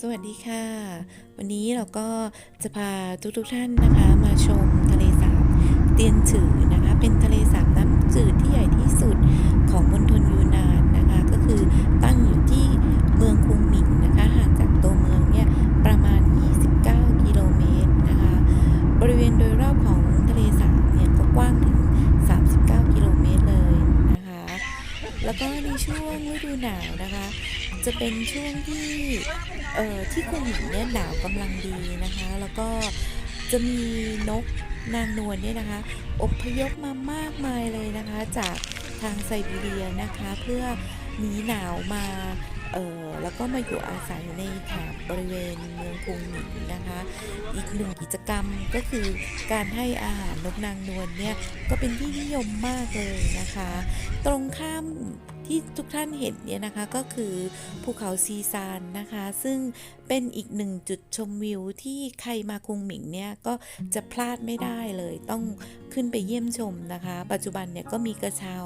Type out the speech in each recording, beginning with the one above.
สวัสดีค่ะ วันนี้เราก็จะพาทุกๆท่านนะคะมาชมทะเลสาบเตียนฉือนะคะ เป็นทะเลสาบน้ำจืดที่ใหญ่ที่สุดของมณฑลยูนานนะคะ ก็คือตั้งอยู่ที่เมืองคุงหมิงนะคะห่างจากตัวเมืองเนี่ยประมาณ 29 กิโลเมตรนะคะ บริเวณโดยรอบของทะเลสาบเนี่ยก็กว้างถึง 39 กิโลเมตรเลยนะคะ แล้วก็ในช่วงฤดูหนาวนะคะ จะเป็นช่วงที่ เอ่อที่คุงหมิงเนี่ยหนาวกำลังดีนะคะ แล้วก็จะมีนกนางนวลเนี่ยนะคะอพยพมามากมายเลยนะคะ จากทางไซบีเรียนะคะ เพื่อหนีหนาวมาเออแล้วก็มาอยู่อาศัยในแถบบริเวณเมืองคุงหมิงนะคะ อีกหนึ่งกิจกรรมก็คือการให้อาหารนกนางนวลเนี่ยก็เป็นที่นิยมมากเลยนะคะ ตรงข้าม ที่ทุกท่านเห็นเนี่ยนะคะก็คือภูเขาซีซานนะคะ ซึ่งเป็นอีกหนึ่งจุดชมวิวที่ใครมาคุงหมิงเนี่ยก็จะพลาดไม่ได้เลยต้องขึ้นไปเยี่ยมชมนะคะ ปัจจุบันเนี่ยก็มีกระเช้า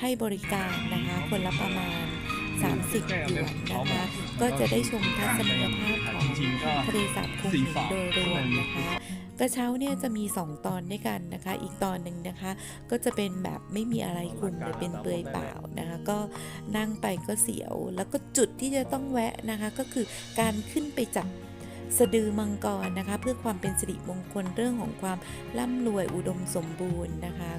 ให้บริการนะคะคนละประมาณ 30หยวนนะคะ ก็จะได้ชมทัศนียภาพของทะเลสาบคุงหมิงโดยรวมนะคะ กระเช้าเนี่ยจะมี 2 ตอนด้วยกันนะคะ อีกตอนหนึ่งนะคะ ก็จะเป็นแบบไม่มีอะไรคุมเลยเป็นเปลือยเปล่านะคะ ก็นั่งไปก็เสียว แล้วก็จุดที่จะต้องแวะนะคะ ก็คือการขึ้นไปจับสะดือมังกรนะคะ เพื่อความเป็นสิริมงคลเรื่องของความร่ำรวยอุดมสมบูรณ์นะคะ